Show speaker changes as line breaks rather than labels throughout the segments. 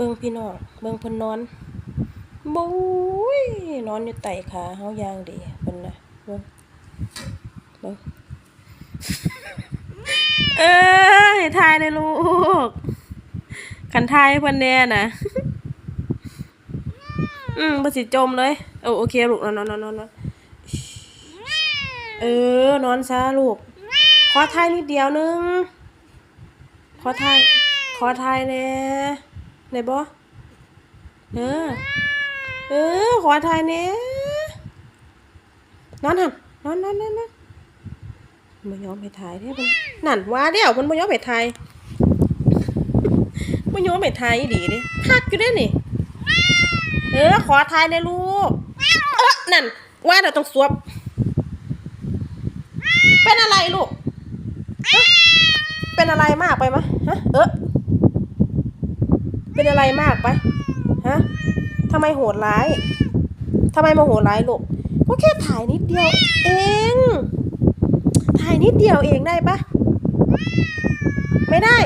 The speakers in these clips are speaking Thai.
บิ่งพี่น้องเบิ่งเพิ่นนอนบุ้ยนอนอยู่ไต่ขาเฮายางดีเพิ่นน่ะเบิ่งเบิ่งเอ้ยทายได้ลูกคันทายเพิ่นแน่น่ะอืมบ่สิจมเลยเออโอเคลูกนอนนอนนอนนอนเออนอนซะลูก ขอทายนิดเดียวนึง ขอทาย ขอทายแน่ ได้บ่เออ เออ ขอทายแหน่นอนหันนอนนอนนอนนอนบ่ยอมให้ทายเด้เพิ่นนั่นว่าเดี๋ยวเพิ่นบ่ยอมให้ทายบ่ยอมให้ทายอีหลีเด้คักอยู่เด้นี่ เออ ขอทายแหน่ลูก เออนั่น ว่าเดี๋ยวต้องสวบ เป็นอะไรลูก เป็นอะไรมากไปไหมฮะ เออ เป็นอะไรมากไปฮะทำไมโหดร้ายทำไมมาโหดร้ายลูกก็แค่ถ่ายนิดเดียวเอง ถ่ายนิดเดียวเองได้ปะไม่ได้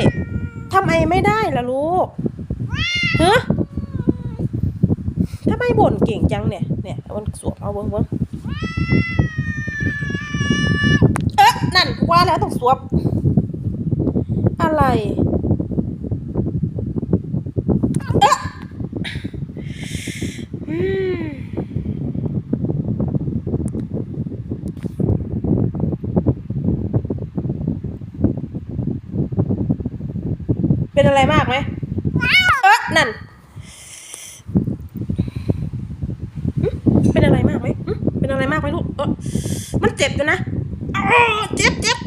ทำไมไม่ได้ล่ะลูกฮะทำไมบ่นเก่งจังเนี่ย เนี่ยมันสวมเอาเบิ้งเบิ้งเอ๊ะนั่นว่าแล้วต้องสวมอะไรเอ๊ะอืม เป็นอะไรมากไหมเอ๊ะนั่น เป็นอะไรมากไหมเป็นอะไรมากไหมลูกเออมันเจ็บอยู่นะเจ็บเจ็บ